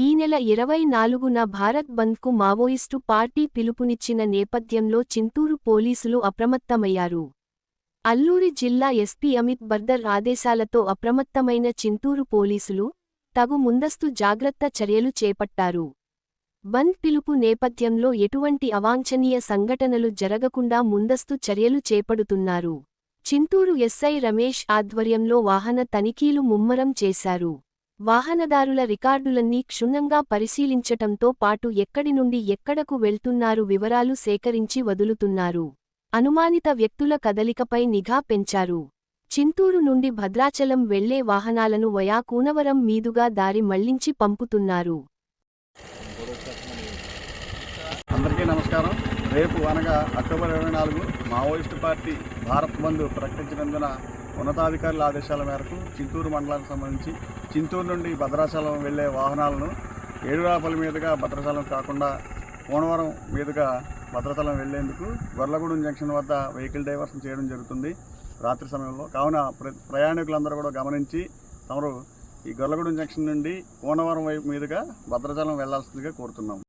ఈ నెల ఇరవై నాలుగున భారత్ బంద్కు మావోయిస్టు పార్టీ పిలుపునిచ్చిన నేపథ్యంలో చింతూరు పోలీసులు అప్రమత్తమయ్యారు. అల్లూరి జిల్లా ఎస్పీ అమిత్ బర్దర్ ఆదేశాలతో అప్రమత్తమైన చింతూరు పోలీసులు తగు ముందస్తు జాగ్రత్త చర్యలు చేపట్టారు. బంద్ పిలుపు నేపథ్యంలో ఎటువంటి అవాంఛనీయ సంఘటనలు జరగకుండా ముందస్తు చర్యలు చేపడుతున్నారు. చింతూరు ఎస్ఐ రమేష్ ఆధ్వర్యంలో వాహన తనిఖీలు ముమ్మరం చేశారు. వాహనదారుల రికార్డులన్నీ క్షుణ్ణంగా పరిశీలించటంతో పాటు ఎక్కడి నుండి ఎక్కడకు వెళ్తున్నారు వివరాలు సేకరించి వదులుతున్నారు. అనుమానిత వ్యక్తుల కదలికపై నిఘా పెంచారు. చింతూరు నుండి భద్రాచలం వెళ్ళే వాహనాలను వయా కూనవరం మీదుగా దారి మళ్ళించి పంపుతున్నారు. అందరికీ నమస్కారం. రేపు అనగా అక్టోబర్ ఇరవై నాలుగు మావోయిస్టు పార్టీ భారత్ బంధు ప్రకటించినందున ఉన్నతాధికారుల ఆదేశాల మేరకు చింతూరు మండలానికి సంబంధించి చింతూరు నుండి భద్రాచలం వెళ్ళే వాహనాలను ఏడురాపల్లి మీదుగా భద్రాచలం కాకుండా కోనవరం మీదుగా భద్రాచలం వెళ్ళేందుకు గొర్లగూడెం జంక్షన్ వద్ద వెహికల్ డైవర్షన్ చేయడం జరుగుతుంది రాత్రి సమయంలో. కావున ప్ర ప్రయాణికులందరూ కూడా గమనించి తమరు ఈ గొర్లగూడెం జంక్షన్ నుండి కోనవరం వైపు మీదుగా భద్రాచలం వెళ్ళాల్సిందిగా కోరుతున్నాం